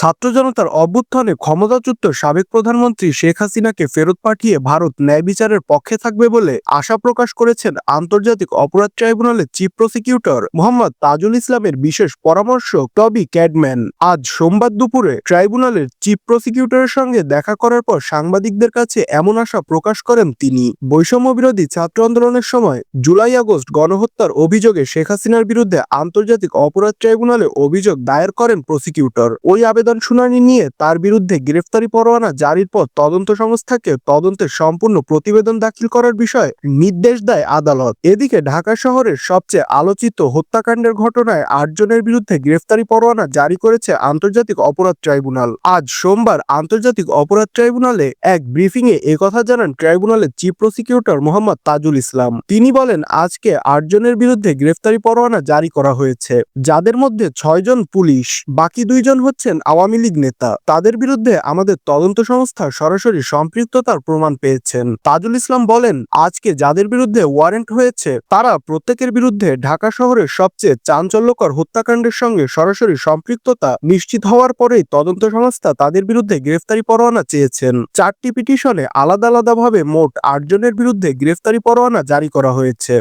ছাত্র জনতার অভ্যুত্থানে ক্ষমতাচ্যুত সাবেক প্রধানমন্ত্রী শেখ হাসিনাকে ফেরত পাঠিয়ে ভারত ন্যায় বিচারের পক্ষে থাকবে বলে আশা প্রকাশ করেছেন আন্তর্জাতিক অপরাধ ট্রাইব্যুনালের চিফ প্রসিকিউটর মোহাম্মদ তাজুল ইসলামের বিশেষ পরামর্শক টবি ক্যাডম্যান। আজ সোমবার দুপুরে ট্রাইব্যুনালের চিফ প্রসিকিউটরের সঙ্গে দেখা করার পর সাংবাদিকদের কাছে এমন আশা প্রকাশ করেন তিনি। বৈষম্য বিরোধী ছাত্র আন্দোলনের সময় জুলাই আগস্ট গণহত্যার অভিযোগে শেখ হাসিনার বিরুদ্ধে আন্তর্জাতিক অপরাধ ট্রাইব্যুনালে অভিযোগ দায়ের করেন প্রসিকিউটর। ওই আবেদন শুনানি নিয়ে তার বিরুদ্ধে গ্রেফতারি পরোয়ানা জারির পর তদন্ত সংস্থাকে তদন্তের সম্পূর্ণ প্রতিবেদন দাখিল করার বিষয়ে নির্দেশ দেয় আদালত। এদিকে ঢাকা শহরের সবচেয়ে আলোচিত হত্যাকাণ্ডের ঘটনায় আটজনের বিরুদ্ধে গ্রেফতারি পরোয়ানা জারি করেছে আন্তর্জাতিক অপরাধ ট্রাইব্যুনাল। আজ সোমবার আন্তর্জাতিক অপরাধ ট্রাইব্যুনালে এক ব্রিফিং এ একথা জানান ট্রাইব্যুনালের চিফ প্রসিকিউটর মোহাম্মদ তাজুল ইসলাম। তিনি বলেন, আজকে আটজনের বিরুদ্ধে গ্রেফতারি পরোয়ানা জারি করা হয়েছে, যাদের মধ্যে ছয়জন পুলিশ, বাকি দুইজন হচ্ছেন আওয়ামী লীগ নেতা তাদের বিরুদ্ধে আমাদের তদন্ত সংস্থা সরাসরি সম্পৃক্ততার প্রমাণ পেয়েছেন। তাজুল ইসলাম বলেন, আজকে যাদের বিরুদ্ধে ওয়ারেন্ট হয়েছে, তারা প্রত্যেকের বিরুদ্ধে ঢাকা শহরের সবচেয়ে চাঞ্চল্যকর হত্যাকাণ্ডের সঙ্গে সরাসরি সম্পৃক্ততা নিশ্চিত হওয়ার পরেই তদন্ত সংস্থা তাদের বিরুদ্ধে গ্রেফতারি পরোয়ানা চেয়েছেন। চারটি পিটিশনে আলাদা আলাদাভাবে মোট আটজনের বিরুদ্ধে গ্রেফতারি পরোয়ানা জারি করা হয়েছে।